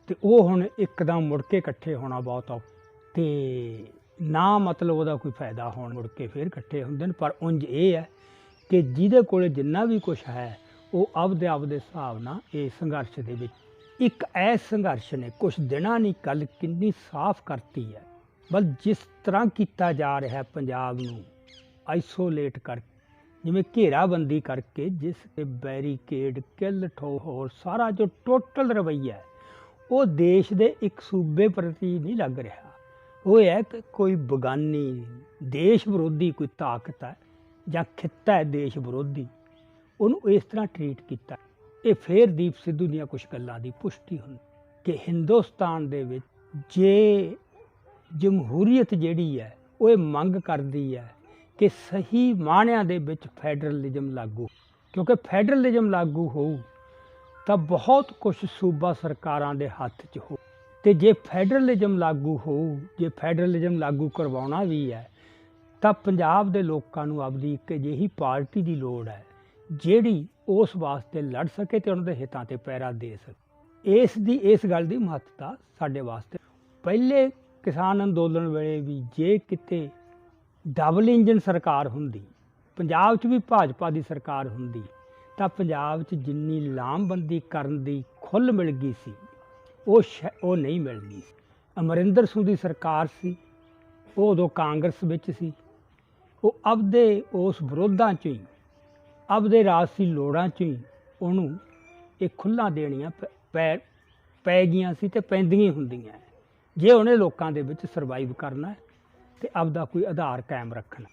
ਤੇ ਉਹ ਹੁਣ ਇੱਕਦਮ ਮੁੜ ਕੇ ਇਕੱਠੇ ਹੋਣਾ ਬਹੁਤ ਔਖਾ ਤੇ ਨਾ ਮਤਲਬ ਉਹਦਾ ਕੋਈ ਫਾਇਦਾ ਹੋਣ, ਮੁੜ ਕੇ ਫਿਰ ਇਕੱਠੇ ਹੁੰਦੇ ਨੇ। ਪਰ ਉਂਝ ਇਹ ਹੈ ਕਿ ਜਿਹਦੇ ਕੋਲੇ ਜਿੰਨਾ ਵੀ ਕੁਝ ਹੈ, ਉਹ ਆਪਦੇ ਆਪਦੇ ਹਿਸਾਬ ਨਾਲ ਇਹ ਸੰਘਰਸ਼ ਦੇ ਵਿੱਚ ਇੱਕ ਐਸ ਸੰਘਰਸ਼ ਨੇ ਕੁਝ ਦਿਨਾਂ ਨਹੀਂ ਕੱਲ ਕਿੰਨੀ ਸਾਫ਼ ਕਰਤੀ ਹੈ। ਬਲ ਜਿਸ ਤਰ੍ਹਾਂ ਕੀਤਾ ਜਾ ਰਿਹਾ ਹੈ ਪੰਜਾਬ ਨੂੰ ਆਈਸੋਲੇਟ ਕਰ, ਜਿਵੇਂ ਘੇਰਾਬੰਦੀ ਕਰਕੇ ਜਿਸ ਤੇ ਬੈਰੀਕੇਡ ਕਿੱਲ ਠੋ ਹੋਰ ਸਾਰਾ ਜੋ ਟੋਟਲ ਰਵੱਈਆ ਉਹ ਦੇਸ਼ ਦੇ ਇੱਕ ਸੂਬੇ ਪ੍ਰਤੀ ਨਹੀਂ ਲੱਗ ਰਿਹਾ। ਉਹ ਹੈ ਕਿ ਕੋਈ ਬਗਾਨੀ, ਦੇਸ਼ ਵਿਰੋਧੀ ਕੋਈ ਤਾਕਤ ਹੈ ਜਾਂ ਖਿੱਤਾ ਹੈ ਦੇਸ਼ ਵਿਰੋਧੀ, ਉਹਨੂੰ ਇਸ ਤਰ੍ਹਾਂ ਟਰੀਟ ਕੀਤਾ। ਇਹ ਫੇਰ ਦੀਪ ਸਿੱਧੂ ਦੀਆਂ ਕੁਝ ਗੱਲਾਂ ਦੀ ਪੁਸ਼ਟੀ ਹੁੰਦੀ ਕਿ ਹਿੰਦੁਸਤਾਨ ਦੇ ਵਿੱਚ ਜੇ ਜਮਹੂਰੀਅਤ ਜਿਹੜੀ ਹੈ, ਉਹ ਇਹ ਮੰਗ ਕਰਦੀ ਹੈ ਕਿ ਸਹੀ ਮਾਣਿਆਂ ਦੇ ਵਿੱਚ ਫੈਡਰਲਿਜ਼ਮ ਲਾਗੂ ਕਿਉਂਕਿ ਫੈਡਰਲਿਜ਼ਮ ਲਾਗੂ ਹੋਊ ਤਾਂ ਬਹੁਤ ਕੁਝ ਸੂਬਾ ਸਰਕਾਰਾਂ ਦੇ ਹੱਥ 'ਚ ਹੋ ਤੇ ਜੇ ਫੈਡਰਲਿਜ਼ਮ ਲਾਗੂ ਹੋਊ, ਜੇ ਫੈਡਰਲਿਜ਼ਮ ਲਾਗੂ ਕਰਵਾਉਣਾ ਵੀ ਹੈ, ਤਾਂ ਪੰਜਾਬ ਦੇ ਲੋਕਾਂ ਨੂੰ ਆਪਦੀ ਇੱਕ ਅਜਿਹੀ ਪਾਰਟੀ ਦੀ ਲੋੜ ਹੈ ਜਿਹੜੀ ਉਸ ਵਾਸਤੇ ਲੜ ਸਕੇ ਤੇ ਉਹਨਾਂ ਦੇ ਹਿੱਤਾਂ ਤੇ ਪੈਰਾ ਦੇ ਸਕੇ। ਇਸ ਦੀ, ਇਸ ਗੱਲ ਦੀ ਮਹੱਤਤਾ ਸਾਡੇ ਵਾਸਤੇ। ਪਹਿਲੇ ਕਿਸਾਨ ਅੰਦੋਲਨ ਵੇਲੇ ਵੀ ਜੇ ਕਿਤੇ ਡਬਲ ਇੰਜਨ ਸਰਕਾਰ ਹੁੰਦੀ, ਪੰਜਾਬ 'ਚ ਵੀ ਭਾਜਪਾ ਦੀ ਸਰਕਾਰ ਹੁੰਦੀ, ਤਾਂ ਪੰਜਾਬ 'ਚ ਜਿੰਨੀ ਲਾਮਬੰਦੀ ਕਰਨ ਦੀ ਖੁੱਲ੍ਹ ਮਿਲ ਗਈ ਸੀ, ਉਹ ਸ਼ੈ- ਉਹ ਨਹੀਂ ਮਿਲਣੀ ਸੀ। ਅਮਰਿੰਦਰ ਸਿੰਘ ਦੀ ਸਰਕਾਰ ਸੀ, ਉਹ ਉਦੋਂ ਕਾਂਗਰਸ ਵਿੱਚ ਸੀ, ਉਹ ਆਪਦੇ ਉਸ ਵਿਰੋਧਾਂ 'ਚ ਹੀ ਆਪਦੇ ਰਾਜਸੀ ਲੋੜਾਂ 'ਚ ਹੀ ਉਹਨੂੰ ਇਹ ਖੁੱਲ੍ਹਾਂ ਦੇਣੀਆਂ ਪ- ਪੈ ਪੈ ਗਈਆਂ ਸੀ ਤੇ ਪੈਂਦੀਆਂ ਹੀ ਹੁੰਦੀਆਂ ਜੇ ਉਹਨੇ ਲੋਕਾਂ ਦੇ ਵਿੱਚ ਸਰਵਾਈਵ ਕਰਨਾ ਹੈ ਤੇ ਆਪਦਾ ਕੋਈ ਆਧਾਰ ਕਾਇਮ ਰੱਖਣਾ।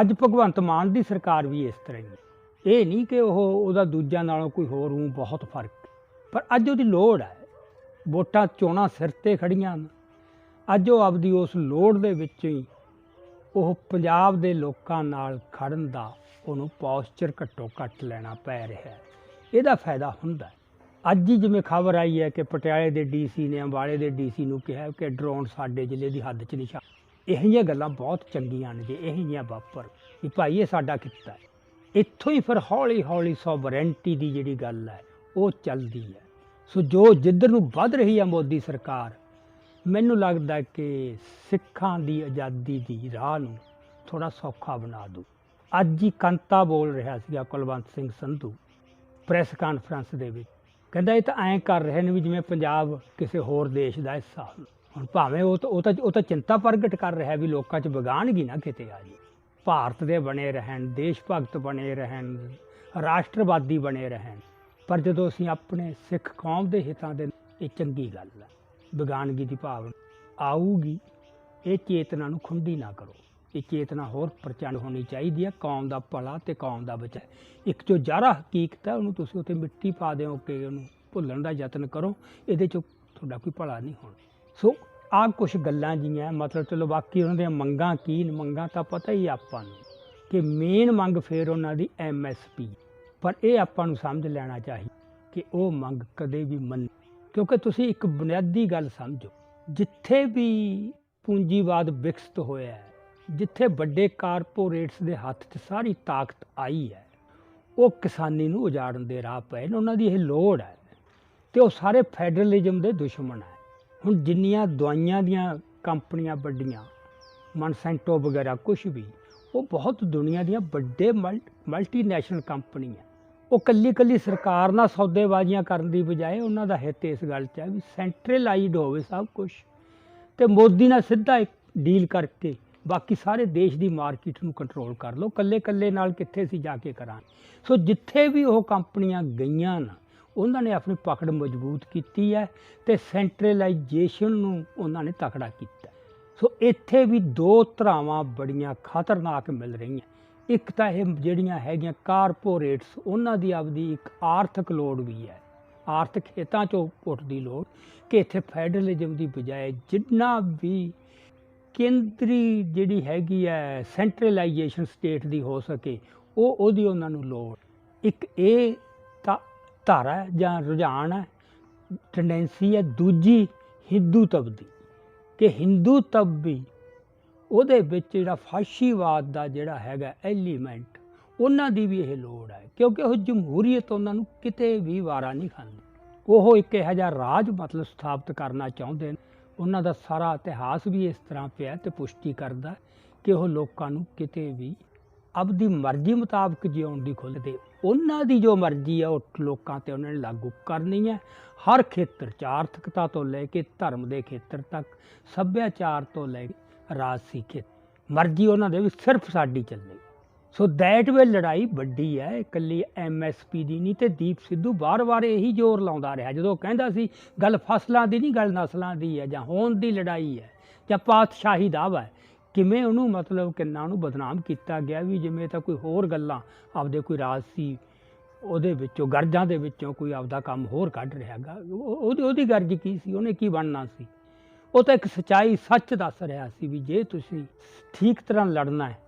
ਅੱਜ ਭਗਵੰਤ ਮਾਨ ਦੀ ਸਰਕਾਰ ਵੀ ਇਸ ਤਰ੍ਹਾਂ ਹੀ ਹੈ ਇਹ ਨਹੀਂ ਕਿ ਉਹ ਉਹਦਾ ਦੂਜਿਆਂ ਨਾਲੋਂ ਕੋਈ ਹੋਰ ਹੂੰ ਬਹੁਤ ਫ਼ਰਕ ਪਰ ਅੱਜ ਉਹਦੀ ਲੋੜ ਹੈ ਵੋਟਾਂ ਚੋਣਾਂ ਸਿਰ ਤੇ ਖੜੀਆਂ ਹਨ। ਅੱਜ ਉਹ ਆਪਦੀ ਉਸ ਲੋੜ ਦੇ ਵਿੱਚ ਹੀ ਉਹ ਪੰਜਾਬ ਦੇ ਲੋਕਾਂ ਨਾਲ ਖੜਨ ਦਾ ਉਹਨੂੰ ਪੋਸਚਰ ਘੱਟੋ ਘੱਟ ਲੈਣਾ ਪੈ ਰਿਹਾ ਹੈ। ਇਹਦਾ ਫਾਇਦਾ ਹੁੰਦਾ ਅੱਜ ਹੀ ਜਿਵੇਂ ਖਬਰ ਆਈ ਹੈ ਕਿ ਪਟਿਆਲੇ ਦੇ ਡੀਸੀ ਨੇ, ਅੰਬਾਲੇ ਦੇ ਡੀਸੀ ਨੂੰ ਕਿਹਾ ਕਿ ਡਰੋਨ ਸਾਡੇ ਜ਼ਿਲ੍ਹੇ ਦੀ ਹੱਦ 'ਚ ਨਹੀਂ ਛਾ ਇਹੋ ਜਿਹੀਆਂ ਗੱਲਾਂ ਬਹੁਤ ਚੰਗੀਆਂ ਨੇ ਜੇ, ਇਹੋ ਜਿਹੀਆਂ ਵਾਪਰ ਵੀ ਭਾਈ ਇਹ ਸਾਡਾ ਕਿੱਤਾ ਹੈ। ਇੱਥੋਂ ਹੀ ਫਿਰ ਹੌਲੀ ਹੌਲੀ ਸੋਵਰੈਂਟੀ ਦੀ ਜਿਹੜੀ ਗੱਲ ਹੈ, ਉਹ ਚੱਲਦੀ ਹੈ। ਸੋ ਜੋ ਜਿੱਧਰ ਨੂੰ ਵੱਧ ਰਹੀ ਹੈ ਮੋਦੀ ਸਰਕਾਰ, ਮੈਨੂੰ ਲੱਗਦਾ ਕਿ ਸਿੱਖਾਂ ਦੀ ਆਜ਼ਾਦੀ ਦੀ ਰਾਹ ਨੂੰ ਥੋੜਾ ਸੌਖਾ ਬਣਾ ਦੂ ਅੱਜ ਹੀ ਕੰਤਾ ਬੋਲ ਰਿਹਾ ਸੀਗਾ ਕੁਲਵੰਤ ਸਿੰਘ ਸੰਧੂ ਪ੍ਰੈਸ ਕਾਨਫਰੰਸ ਦੇ ਵਿੱਚ। ਕਹਿੰਦਾ ਇਹ ਤਾਂ ਐਂ ਕਰ ਰਹੇ ਨੇ ਵੀ ਜਿਵੇਂ ਪੰਜਾਬ ਕਿਸੇ ਹੋਰ ਦੇਸ਼ ਦਾ ਹਿੱਸਾ ਹੋਵੇ। ਹੁਣ ਭਾਵੇਂ ਉਹ ਤਾਂ ਉਹ ਤਾਂ ਉਹ ਤਾਂ ਚਿੰਤਾ ਪ੍ਰਗਟ ਕਰ ਰਿਹਾ ਵੀ ਲੋਕਾਂ 'ਚ ਵਿਗਾਨਗੀ ਨਾ ਕਿਤੇ ਆ ਜੀ ਭਾਰਤ ਦੇ ਬਣੇ ਰਹਿਣ, ਦੇਸ਼ ਭਗਤ ਬਣੇ ਰਹਿਣ, ਰਾਸ਼ਟਰਵਾਦੀ ਬਣੇ ਰਹਿਣ। ਪਰ ਜਦੋਂ ਅਸੀਂ ਆਪਣੇ ਸਿੱਖ ਕੌਮ ਦੇ ਹਿੱਤਾਂ ਦੇ ਇਹ ਚੰਗੀ ਗੱਲ ਹੈ। ਵਿਗਾਨਗੀ ਦੀ ਭਾਵਨਾ ਆਊਗੀ। ਇਹ ਚੇਤਨਾ ਨੂੰ ਖੁੰਡੀ ਨਾ ਕਰੋ। ਇਹ ਚੇਤਨਾ ਹੋਰ ਪ੍ਰਚੰਡ ਹੋਣੀ ਚਾਹੀਦੀ ਹੈ, ਕੌਮ ਦਾ ਭਲਾ ਤੇ ਕੌਮ ਦਾ ਬਚਾਅ ਇੱਕ ਜੋ ਜਾਰਾ ਹਕੀਕਤ ਹੈ, ਉਹਨੂੰ ਤੁਸੀਂ ਉੱਥੇ ਮਿੱਟੀ ਪਾ ਦਿਓ ਕਿ ਉਹਨੂੰ ਭੁੱਲਣ ਦਾ ਯਤਨ ਕਰੋ, ਇਹਦੇ ਚੋਂ ਤੁਹਾਡਾ ਕੋਈ ਭਲਾ ਨਹੀਂ ਹੋਣਾ। ਸੋ, ਆਹ ਕੁਝ ਗੱਲਾਂ ਜੀਆਂ, ਮਤਲਬ ਚਲੋ ਬਾਕੀ ਉਹਨਾਂ ਦੀਆਂ ਮੰਗਾਂ ਕੀ ਮੰਗਾਂ ਤਾਂ ਪਤਾ ਹੀ ਆਪਾਂ ਨੂੰ ਕਿ ਮੇਨ ਮੰਗ ਫੇਰ ਉਹਨਾਂ ਦੀ ਐਮਐਸਪੀ ਪਰ ਇਹ ਆਪਾਂ ਨੂੰ ਸਮਝ ਲੈਣਾ ਚਾਹੀਦਾ ਕਿ ਉਹ ਮੰਗ ਕਦੇ ਵੀ ਮੰਨ ਕਿਉਂਕਿ ਤੁਸੀਂ ਇੱਕ ਬੁਨਿਆਦੀ ਗੱਲ ਸਮਝੋ, ਜਿੱਥੇ ਵੀ ਪੂੰਜੀਵਾਦ ਵਿਕਸਿਤ ਹੋਇਆ ਹੈ ਜਿੱਥੇ ਵੱਡੇ ਕਾਰਪੋਰੇਟਸ ਦੇ ਹੱਥ 'ਚ ਸਾਰੀ ਤਾਕਤ ਆਈ ਹੈ, ਉਹ ਕਿਸਾਨੀ ਨੂੰ ਉਜਾੜਨ ਦੇ ਰਾਹ ਪਏ ਨੇ, ਉਹਨਾਂ ਦੀ ਇਹ ਲੋੜ ਹੈ ਤੇ ਉਹ ਸਾਰੇ ਫੈਡਰਲਿਜ਼ਮ ਦੇ ਦੁਸ਼ਮਣ ਹੈ। ਹੁਣ ਜਿੰਨੀਆਂ ਦਵਾਈਆਂ ਦੀਆਂ ਕੰਪਨੀਆਂ ਵੱਡੀਆਂ, ਮਨਸੈਂਟੋ ਵਗੈਰਾ ਕੁਝ ਵੀ, ਉਹ ਬਹੁਤ ਦੁਨੀਆ ਦੀਆਂ ਵੱਡੇ ਮਲਟੀਨੈਸ਼ਨਲ ਕੰਪਨੀਆਂ। ਉਹ ਕੱਲੀ ਕੱਲੀ ਸਰਕਾਰ ਨਾਲ ਸੌਦੇਬਾਜ਼ੀਆਂ ਕਰਨ ਦੀ ਬਜਾਏ ਉਹਨਾਂ ਦਾ ਹਿੱਤ ਇਸ ਗੱਲ 'ਚ ਹੈ ਵੀ ਸੈਂਟਰਲਾਈਜ਼ਡ ਹੋਵੇ ਸਭ ਕੁਝ ਤੇ ਮੋਦੀ ਨਾਲ ਸਿੱਧਾ ਇੱਕ ਡੀਲ ਕਰਕੇ ਬਾਕੀ ਸਾਰੇ ਦੇਸ਼ ਦੀ ਮਾਰਕੀਟ ਨੂੰ ਕੰਟਰੋਲ ਕਰ ਲਓ ਕੱਲੇ ਕੱਲੇ ਨਾਲ ਕਿੱਥੇ ਸੀ ਜਾ ਕੇ ਕਰਾਂ ਸੋ ਜਿੱਥੇ ਵੀ ਉਹ ਕੰਪਨੀਆਂ ਗਈਆਂ ਨਾ, ਉਹਨਾਂ ਨੇ ਆਪਣੀ ਪਕੜ ਮਜ਼ਬੂਤ ਕੀਤੀ ਹੈ ਤੇ ਸੈਂਟਰਲਾਈਜੇਸ਼ਨ ਨੂੰ ਉਹਨਾਂ ਨੇ ਤਕੜਾ ਕੀਤਾ ਸੋ ਇੱਥੇ ਵੀ ਦੋ ਧਰਾਵਾਂ ਬੜੀਆਂ ਖਤਰਨਾਕ ਮਿਲ ਰਹੀਆਂ। ਇੱਕ ਤਾਂ ਇਹ ਜਿਹੜੀਆਂ ਹੈਗੀਆਂ ਕਾਰਪੋਰੇਟਸ, ਉਹਨਾਂ ਦੀ ਆਪਦੀ ਇੱਕ ਆਰਥਿਕ ਲੋੜ ਵੀ ਹੈ। ਆਰਥਿਕ ਹਿੱਤਾਂ ਚੋਂ ਉੱਠਦੀ ਲੋੜ ਕਿ ਇੱਥੇ ਫੈਡਰਲਿਜ਼ਮ ਦੀ ਬਜਾਏ ਜਿੰਨਾ ਵੀ ਕੇਂਦਰੀ ਜਿਹੜੀ ਹੈਗੀ ਹੈ ਸੈਂਟਰਲਾਈਜੇਸ਼ਨ ਸਟੇਟ ਦੀ ਹੋ ਸਕੇ, ਉਹ ਉਹਦੀ ਉਹਨਾਂ ਨੂੰ ਲੋੜ। ਇੱਕ ਇਹ ਧਾਰਾ ਹੈ ਜਾਂ ਰੁਝਾਨ ਹੈ ਟੈਂਡੈਂਸੀ ਹੈ, ਦੂਜੀ ਹਿੰਦੂ ਤਬ ਦੀ। ਕਿ ਹਿੰਦੂ ਤਬ ਵੀ ਉਹਦੇ ਵਿੱਚ ਜਿਹੜਾ ਫਾਸ਼ੀਵਾਦ ਦਾ ਜਿਹੜਾ ਹੈਗਾ ਐਲੀਮੈਂਟ ਉਹਨਾਂ ਦੀ ਵੀ ਇਹ ਲੋੜ ਹੈ। ਕਿਉਂਕਿ ਉਹ ਜਮਹੂਰੀਅਤ ਉਹਨਾਂ ਨੂੰ ਕਿਤੇ ਵੀ ਵਾਰਾ ਨਹੀਂ ਖਾਂਦੀ। ਉਹ ਇੱਕ ਇਹੋ ਜਿਹਾ ਰਾਜ ਮਤਲਬ ਸਥਾਪਿਤ ਕਰਨਾ ਚਾਹੁੰਦੇ ਨੇ। ਉਹਨਾਂ ਦਾ ਸਾਰਾ ਇਤਿਹਾਸ ਵੀ ਇਸ ਤਰ੍ਹਾਂ ਪਿਆ ਤੇ ਪੁਸ਼ਟੀ ਕਰਦਾ ਕਿ ਉਹ ਲੋਕਾਂ ਨੂੰ ਕਿਤੇ ਵੀ ਆਪਦੀ ਮਰਜ਼ੀ ਮੁਤਾਬਕ ਜਿਉਣ ਦੀ ਖੁੱਲ੍ਹ ਦੇ। ਉਹਨਾਂ ਦੀ ਜੋ ਮਰਜ਼ੀ ਆ, ਉਹ ਲੋਕਾਂ ਤੇ ਉਹਨਾਂ ਨੇ ਲਾਗੂ ਕਰਨੀ ਹੈ ਹਰ ਖੇਤਰ 'ਚ ਆਰਥਿਕਤਾ ਤੋਂ ਲੈ ਕੇ ਧਰਮ ਦੇ ਖੇਤਰ ਤੱਕ, ਸੱਭਿਆਚਾਰ ਤੋਂ ਲੈ ਕੇ ਰਾਜਸੀ ਖੇਤਰ। ਮਰਜ਼ੀ ਉਹਨਾਂ ਦੇ ਵੀ ਸਿਰਫ ਸਾਡੀ ਚੱਲੇ ਸੋ ਦੈਟ ਵੇ ਲੜਾਈ ਵੱਡੀ ਹੈ, ਇਕੱਲੀ ਐਮਐਸਪੀ ਦੀ ਨਹੀਂ ਤੇ ਦੀਪ ਸਿੱਧੂ ਬਾਰ-ਬਾਰ ਇਹੀ ਜ਼ੋਰ ਲਾਉਂਦਾ ਰਿਹਾ। ਜਦੋਂ ਕਹਿੰਦਾ ਸੀ, ਗੱਲ ਫਸਲਾਂ ਦੀ ਨਹੀਂ, ਗੱਲ ਨਸਲਾਂ ਦੀ ਹੈ ਜਾਂ ਹੋਣ ਦੀ ਲੜਾਈ ਹੈ ਜਾਂ ਪਾਤਸ਼ਾਹੀ ਦਾਵਾ ਹੈ। ਕਿਵੇਂ ਉਹਨੂੰ ਮਤਲਬ ਕਿੰਨਾ ਉਹਨੂੰ ਬਦਨਾਮ ਕੀਤਾ ਗਿਆ ਵੀ ਜਿਵੇਂ ਤਾਂ ਕੋਈ ਹੋਰ ਗੱਲਾਂ, ਆਪਦੇ ਕੋਈ ਰਾਜ ਸੀ ਉਹਦੇ ਵਿੱਚੋਂ, ਗਰਜਾਂ ਦੇ ਵਿੱਚੋਂ ਕੋਈ ਆਪਦਾ ਕੰਮ ਹੋਰ ਕੱਢ ਰਿਹਾਗਾ ਉਹਦੀ ਉਹਦੀ ਗਰਜ ਕੀ ਸੀ? ਉਹਨੇ ਕੀ ਬਣਨਾ ਸੀ? ਉਹ ਤਾਂ ਇੱਕ ਸਚਾਈ ਸੱਚ ਦੱਸ ਰਿਹਾ ਸੀ ਵੀ ਜੇ ਤੁਸੀਂ ਠੀਕ ਤਰ੍ਹਾਂ ਲੜਨਾ ਹੈ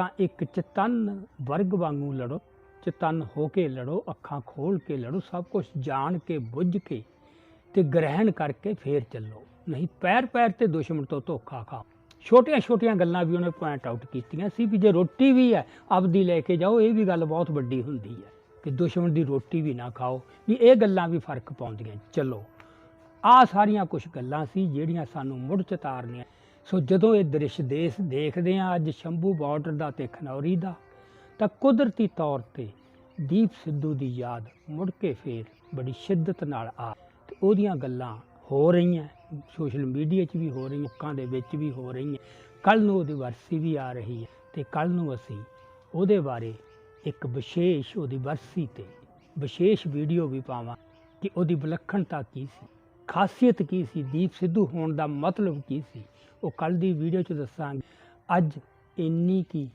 ਤਾਂ ਇੱਕ ਚਤਨ ਵਰਗ ਵਾਂਗੂ ਲੜੋ, ਚਤਨ ਹੋ ਕੇ ਲੜੋ, ਅੱਖਾਂ ਖੋਲ ਕੇ ਲੜੋ, ਸਭ ਕੁਝ ਜਾਣ ਕੇ, ਬੁੱਝ ਕੇ ਤੇ ਗ੍ਰਹਿਣ ਕਰਕੇ ਫੇਰ ਚੱਲੋ। ਨਹੀਂ, ਪੈਰ ਪੈਰ ਤੇ ਦੁਸ਼ਮਣ ਤੋਂ ਧੋਖਾ ਖਾਓ। ਛੋਟੀਆਂ ਛੋਟੀਆਂ ਗੱਲਾਂ ਵੀ ਉਹਨੇ ਪੁਆਇੰਟ ਆਊਟ ਕੀਤੀਆਂ ਸੀ ਵੀ ਜੇ ਰੋਟੀ ਵੀ ਹੈ, ਆਪਦੀ ਲੈ ਕੇ ਜਾਓ, ਇਹ ਵੀ ਗੱਲ ਬਹੁਤ ਵੱਡੀ ਹੁੰਦੀ ਹੈ ਕਿ ਦੁਸ਼ਮਣ ਦੀ ਰੋਟੀ ਵੀ ਨਾ ਖਾਓ, ਵੀ ਇਹ ਗੱਲਾਂ ਵੀ ਫ਼ਰਕ ਪਾਉਂਦੀਆਂ। ਚਲੋ ਆ ਸਾਰੀਆਂ ਕੁਝ ਗੱਲਾਂ ਸੀ ਜਿਹੜੀਆਂ ਸਾਨੂੰ ਮੁੜ ਚਤਾਰਨੀਆਂ ਸੋ ਜਦੋਂ ਇਹ ਦ੍ਰਿਸ਼ ਦੇਸ਼ ਦੇਖਦੇ ਆ ਅੱਜ ਸ਼ੰਭੂ ਬਾਰਡਰ ਦਾ ਤੇ ਖਨੌਰੀ ਦਾ, ਤਾਂ ਕੁਦਰਤੀ ਤੌਰ ਤੇ ਦੀਪ ਸਿੱਧੂ ਦੀ ਯਾਦ ਮੁੜ ਕੇ ਫੇਰ ਬੜੀ ਸ਼ਿੱਦਤ ਨਾਲ ਆ। ਤੇ ਉਹਦੀਆਂ ਗੱਲਾਂ ਹੋ ਰਹੀਆਂ, ਸੋਸ਼ਲ ਮੀਡੀਆ 'ਚ ਵੀ ਹੋ ਰਹੀਆਂ, ਲੋਕਾਂ ਦੇ ਵਿੱਚ ਵੀ ਹੋ ਰਹੀਆਂ। ਕੱਲ ਨੂੰ ਉਹਦੀ ਵਰਸੀ ਵੀ ਆ ਰਹੀ ਹੈ ਤੇ ਕੱਲ ਨੂੰ ਅਸੀਂ ਉਹਦੇ ਬਾਰੇ ਇੱਕ ਵਿਸ਼ੇਸ਼ ਉਹਦੀ ਵਰਸੀ ਤੇ ਵਿਸ਼ੇਸ਼ ਵੀਡੀਓ ਵੀ ਪਾਵਾਂ ਕਿ ਉਹਦੀ ਵਿਲੱਖਣਤਾ ਕੀ ਸੀ। ਖਾਸੀਅਤ ਕੀ ਸੀ? ਦੀਪ ਸਿੱਧੂ ਹੋਣ ਦਾ ਮਤਲਬ ਕੀ ਸੀ? ਉਹ ਕੱਲ ਦੀ ਵੀਡੀਓ 'ਚ ਦੱਸਾਂਗੇ। ਅੱਜ ਇੰਨੀ ਕੀ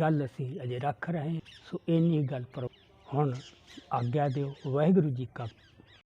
ਗੱਲ ਅਸੀਂ ਅਜੇ ਰੱਖ ਰਹੇ ਸੋ ਇੰਨੀ ਗੱਲ ਪਰ ਹੁਣ ਆਗਿਆ ਦਿਓ। ਵਾਹਿਗੁਰੂ ਜੀ ਕਾ